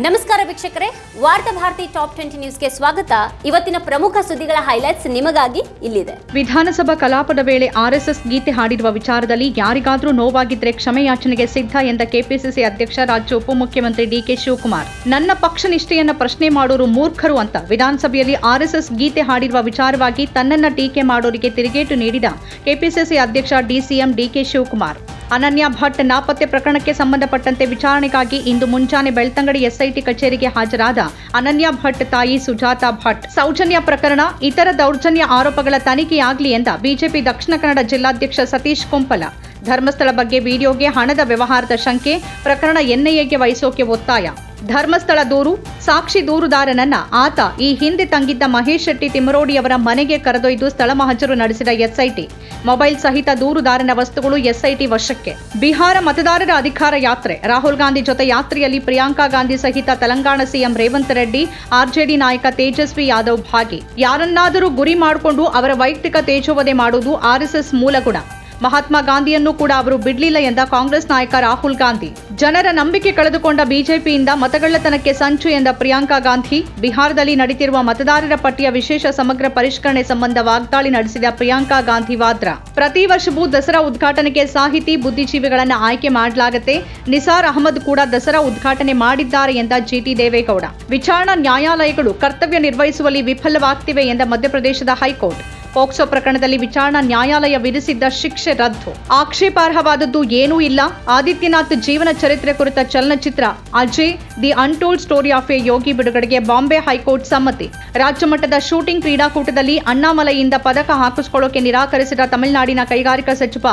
ನಮಸ್ಕಾರ ವೀಕ್ಷಕರೇ, ವಾರ್ತಾ ಭಾರತಿ ಟಾಪ್ ಟ್ವೆಂಟಿ ನ್ಯೂಸ್ಗೆ ಸ್ವಾಗತ. ಇವತ್ತಿನ ಪ್ರಮುಖ ಸುದ್ದಿಗಳ ಹೈಲೈಟ್ಸ್ ನಿಮಗಾಗಿ ಇಲ್ಲಿದೆ. ವಿಧಾನಸಭಾ ಕಲಾಪದ ವೇಳೆ ಆರ್ಎಸ್ಎಸ್ ಗೀತೆ ಹಾಡಿರುವ ವಿಚಾರದಲ್ಲಿ ಯಾರಿಗಾದರೂ ನೋವಾಗಿದ್ರೆ ಕ್ಷಮೆಯಾಚನೆಗೆ ಸಿದ್ಧ ಎಂದ ಕೆಪಿಸಿಸಿ ಅಧ್ಯಕ್ಷ ರಾಜ್ಯ ಉಪಮುಖ್ಯಮಂತ್ರಿ ಡಿಕೆ ಶಿವಕುಮಾರ್. ನನ್ನ ಪಕ್ಷ ನಿಷ್ಠೆಯನ್ನ ಪ್ರಶ್ನೆ ಮಾಡೋರು ಮೂರ್ಖರು ಅಂತ ವಿಧಾನಸಭೆಯಲ್ಲಿ ಆರ್ಎಸ್ಎಸ್ ಗೀತೆ ಹಾಡಿರುವ ವಿಚಾರವಾಗಿ ತನ್ನನ್ನ ಟೀಕೆ ಮಾಡೋರಿಗೆ ತಿರುಗೇಟು ನೀಡಿದ ಕೆಪಿಸಿಸಿ ಅಧ್ಯಕ್ಷ DCM D K Shivakumar. Ananya Bhat ನಾಪತ್ತೆ ಪ್ರಕರಣಕ್ಕೆ ಸಂಬಂಧಪಟ್ಟಂತೆ ವಿಚಾರಣೆಗಾಗಿ ಇಂದು ಮುಂಜಾನೆ ಬೆಳ್ತಂಗಡಿ ಎಸ್ಐಟಿ ಕಚೇರಿಗೆ ಹಾಜರಾದ ಅನನ್ಯ ಭಟ್ ತಾಯಿ ಸುಜಾತಾ ಭಟ್. ಸೌಜನ್ಯ ಪ್ರಕರಣ, ಇತರ ದೌರ್ಜನ್ಯ ಆರೋಪಗಳ ತನಿಖೆಯಾಗಲಿ ಎಂದ ಬಿಜೆಪಿ ದಕ್ಷಿಣ ಕನ್ನಡ ಜಿಲ್ಲಾಧ್ಯಕ್ಷ ಸತೀಶ್ ಕುಂಪಲ. ಧರ್ಮಸ್ಥಳ ಬಗ್ಗೆ ವಿಡಿಯೋಗೆ ಹಣದ ವ್ಯವಹಾರದ ಶಂಕೆ, ಪ್ರಕರಣ ಎನ್ಐಎಗೆ ವಹಿಸೋಕೆ ಒತ್ತಾಯ. ಧರ್ಮಸ್ಥಳ ದೂರು, ಸಾಕ್ಷಿ ದೂರುದಾರನನ್ನ ಆತ ಈ ಹಿಂದೆ ತಂಗಿದ್ದ ಮಹೇಶ್ ಶೆಟ್ಟಿ ತಿಮ್ಮರೋಡಿಯವರ ಮನೆಗೆ ಕರೆದೊಯ್ದು ಸ್ಥಳ ಮಹಜರು ನಡೆಸಿದ ಎಸ್ಐಟಿ. ಮೊಬೈಲ್ ಸಹಿತ ದೂರುದಾರನ ವಸ್ತುಗಳು ಎಸ್ಐಟಿ ವಶಕ್ಕೆ. ಬಿಹಾರ ಮತದಾರರ ಅಧಿಕಾರ ಯಾತ್ರೆ, ರಾಹುಲ್ ಗಾಂಧಿ ಜೊತೆ ಯಾತ್ರೆಯಲ್ಲಿ ಪ್ರಿಯಾಂಕಾ ಗಾಂಧಿ ಸಹಿತ ತೆಲಂಗಾಣ ಸಿಎಂ ರೇವಂತ್ ರೆಡ್ಡಿ, ಆರ್ಜೆಡಿ ನಾಯಕ ತೇಜಸ್ವಿ ಯಾದವ್ ಭಾಗಿ. ಯಾರನ್ನಾದರೂ ಗುರಿ ಮಾಡಿಕೊಂಡು ಅವರ ವೈಯಕ್ತಿಕ ತೇಜೋವಧೆ ಮಾಡುವುದು ಆರ್ಎಸ್ಎಸ್ ಮೂಲಗುಣ ಮಹಾತ್ಮ ಗಾಂಧಿಯನ್ನು ಕೂಡ ಅವರು ಬಿಡಲಿಲ್ಲ ಎಂದ ಕಾಂಗ್ರೆಸ್ ನಾಯಕ ರಾಹುಲ್ ಗಾಂಧಿ. ಜನರ ನಂಬಿಕೆ ಕಳೆದುಕೊಂಡ ಬಿಜೆಪಿಯಿಂದ ಮತಗಳ್ಳತನಕ್ಕೆ ಸಂಚು ಎಂದ ಪ್ರಿಯಾಂಕಾ ಗಾಂಧಿ, ಬಿಹಾರದಲ್ಲಿ ನಡೆದಿರುವ ಮತದಾರರ ಪಟ್ಟಿಯ ವಿಶೇಷ ಸಮಗ್ರ ಪರಿಷ್ಕರಣೆ ಸಂಬಂಧ ವಾಗ್ದಾಳಿ ನಡೆಸಿದ ಪ್ರಿಯಾಂಕಾ ಗಾಂಧಿ ವಾದ್ರಾ. ಪ್ರತಿ ವರ್ಷವೂ ದಸರಾ ಉದ್ಘಾಟನೆಗೆ ಸಾಹಿತಿ, ಬುದ್ಧಿಜೀವಿಗಳನ್ನು ಆಯ್ಕೆ ಮಾಡಲಾಗುತ್ತೆ. ನಿಸಾರ್ ಅಹಮದ್ ಕೂಡ ದಸರಾ ಉದ್ಘಾಟನೆ ಮಾಡಿದ್ದಾರೆ ಎಂದ ಜಿಟಿ ದೇವೇಗೌಡ. ವಿಚಾರಣಾ ನ್ಯಾಯಾಲಯಗಳು ಕರ್ತವ್ಯ ನಿರ್ವಹಿಸುವಲ್ಲಿ ವಿಫಲವಾಗ್ತಿವೆ ಎಂದ ಮಧ್ಯಪ್ರದೇಶದ ಹೈಕೋರ್ಟ್. ಪೋಕ್ಸೋ ಪ್ರಕರಣದಲ್ಲಿ ವಿಚಾರಣಾ ನ್ಯಾಯಾಲಯ ವಿಧಿಸಿದ್ದ ಶಿಕ್ಷೆ ರದ್ದು. ಆಕ್ಷೇಪಾರ್ಹವಾದದ್ದು ಏನೂ ಇಲ್ಲ. ಆದಿತ್ಯನಾಥ್ ಜೀವನ ಚರಿತ್ರೆ ಕುರಿತ ಚಲನಚಿತ್ರ Ajay, the untold story of a Yogi ಬಿಡುಗಡೆಗೆ ಬಾಂಬೆ ಹೈಕೋರ್ಟ್ ಸಮ್ಮತಿ. ರಾಜ್ಯ ಮಟ್ಟದ ಶೂಟಿಂಗ್ ಕ್ರೀಡಾಕೂಟದಲ್ಲಿ ಅಣ್ಣಾಮಲೈಯಿಂದ ಪದಕ ಹಾಕಿಸಿಕೊಳ್ಳೋಕೆ ನಿರಾಕರಿಸಿದ ತಮಿಳುನಾಡಿನ ಕೈಗಾರಿಕಾ ಸಚಿವ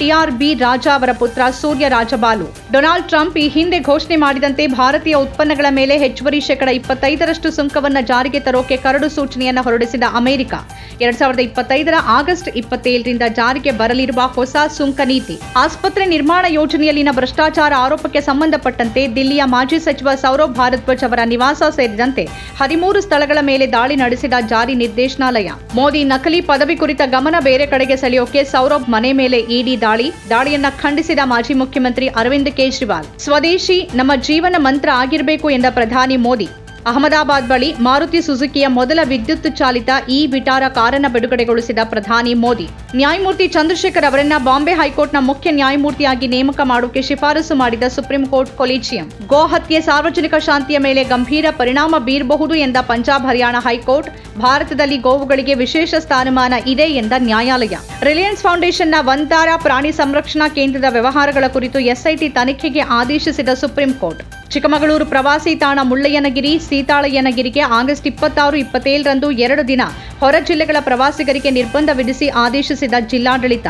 ಟಿಆರ್ ಬಿ. ರಾಜಾ ಅವರ ಪುತ್ರ ಸೂರ್ಯ ರಾಜಬಾಲು. ಡೊನಾಲ್ಡ್ ಟ್ರಂಪ್ ಈ ಹಿಂದೆ ಘೋಷಣೆ ಮಾಡಿದಂತೆ ಭಾರತೀಯ ಉತ್ಪನ್ನಗಳ ಮೇಲೆ ಹೆಚ್ಚುವರಿ ಶೇಕಡ ಇಪ್ಪತ್ತೈದರಷ್ಟು ಸುಂಕವನ್ನು ಜಾರಿಗೆ ತರೋಕೆ ಕರಡು ಸೂಚನೆಯನ್ನು ಹೊರಡಿಸಿದ ಅಮೆರಿಕ. ಎರಡ್ ಸಾವಿರದ ಇಪ್ಪತ್ತೈದರ ಆಗಸ್ಟ್ ಇಪ್ಪತ್ತೇಳರಿಂದ ಜಾರಿಗೆ ಬರಲಿರುವ ಹೊಸ ಸುಂಕ ನೀತಿ. ಆಸ್ಪತ್ರೆ ನಿರ್ಮಾಣ ಯೋಜನೆಯಲ್ಲಿನ ಭ್ರಷ್ಟಾಚಾರ ಆರೋಪಕ್ಕೆ ಸಂಬಂಧಪಟ್ಟಂತೆ ದಿಲ್ಲಿಯ ಮಾಜಿ ಸಚಿವ ಸೌರವ್ ಭಾರದ್ವಾಜ್ ಅವರ ನಿವಾಸ ಸೇರಿದಂತೆ ಹದಿಮೂರು ಸ್ಥಳಗಳ ಮೇಲೆ ದಾಳಿ ನಡೆಸಿದ ಜಾರಿ ನಿರ್ದೇಶನಾಲಯ. ಮೋದಿ ನಕಲಿ ಪದವಿ ಕುರಿತ ಗಮನ ಬೇರೆ ಕಡೆಗೆ ಸೆಳೆಯೋಕೆ ಸೌರಭ್ ಮನೆ ಮೇಲೆ ಇಡಿ ದಾಳಿ. ದಾಳಿಯನ್ನ ಖಂಡಿಸಿದ ಮಾಜಿ ಮುಖ್ಯಮಂತ್ರಿ ಅರವಿಂದ್ ಕೇಜ್ರಿವಾಲ್. ಸ್ವದೇಶಿ ನಮ್ಮ ಜೀವನ ಮಂತ್ರ ಆಗಿರಬೇಕು ಎಂದ ಪ್ರಧಾನಿ ಮೋದಿ. ಅಹಮದಾಬಾದ್ ಬಳಿ ಮಾರುತಿ ಸುಜುಕಿಯ ಮೊದಲ ವಿದ್ಯುತ್ ಚಾಲಿತ ಇ ವಿಟಾರ ಕಾರನ್ನು ಬಿಡುಗಡೆಗೊಳಿಸಿದ ಪ್ರಧಾನಿ ಮೋದಿ. ನ್ಯಾಯಮೂರ್ತಿ ಚಂದ್ರಶೇಖರ್ ಅವರನ್ನ ಬಾಂಬೆ ಹೈಕೋರ್ಟ್ನ ಮುಖ್ಯ ನ್ಯಾಯಮೂರ್ತಿಯಾಗಿ ನೇಮಕ ಮಾಡೋಕೆ ಶಿಫಾರಸು ಮಾಡಿದ ಸುಪ್ರೀಂ ಕೋರ್ಟ್ ಕೊಲಿಜಿಯಂ. ಗೋ ಹತ್ಯೆ, ಸಾರ್ವಜನಿಕ ಶಾಂತಿಯ ಮೇಲೆ ಗಂಭೀರ ಪರಿಣಾಮ ಬೀರಬಹುದು ಎಂದ ಪಂಜಾಬ್ ಹರಿಯಾಣ ಹೈಕೋರ್ಟ್, ಭಾರತದಲ್ಲಿ ಗೋವುಗಳಿಗೆ ವಿಶೇಷ ಸ್ಥಾನಮಾನ ಇದೆ ಎಂದ ನ್ಯಾಯಾಲಯ. ರಿಲಯನ್ಸ್ ಫೌಂಡೇಶನ್ನ ವಂತಾರ ಪ್ರಾಣಿ ಸಂರಕ್ಷಣಾ ಕೇಂದ್ರದ ವ್ಯವಹಾರಗಳ ಕುರಿತು ಎಸ್ಐಟಿ ತನಿಖೆಗೆ ಆದೇಶಿಸಿದ ಸುಪ್ರೀಂ ಕೋರ್ಟ್. ಚಿಕ್ಕಮಗಳೂರು ಪ್ರವಾಸಿ ತಾಣ ಮುಳ್ಳಯ್ಯನಗಿರಿ, ಸೀತಾಳಯ್ಯನಗಿರಿಗೆ ಆಗಸ್ಟ್ ಇಪ್ಪತ್ತಾರು, ಇಪ್ಪತ್ತೇಳರಂದು ಎರಡು ದಿನ ಹೊರ ಜಿಲ್ಲೆಗಳ ಪ್ರವಾಸಿಗರಿಗೆ ನಿರ್ಬಂಧ ವಿಧಿಸಿ ಆದೇಶಿಸಿದ ಜಿಲ್ಲಾಡಳಿತ.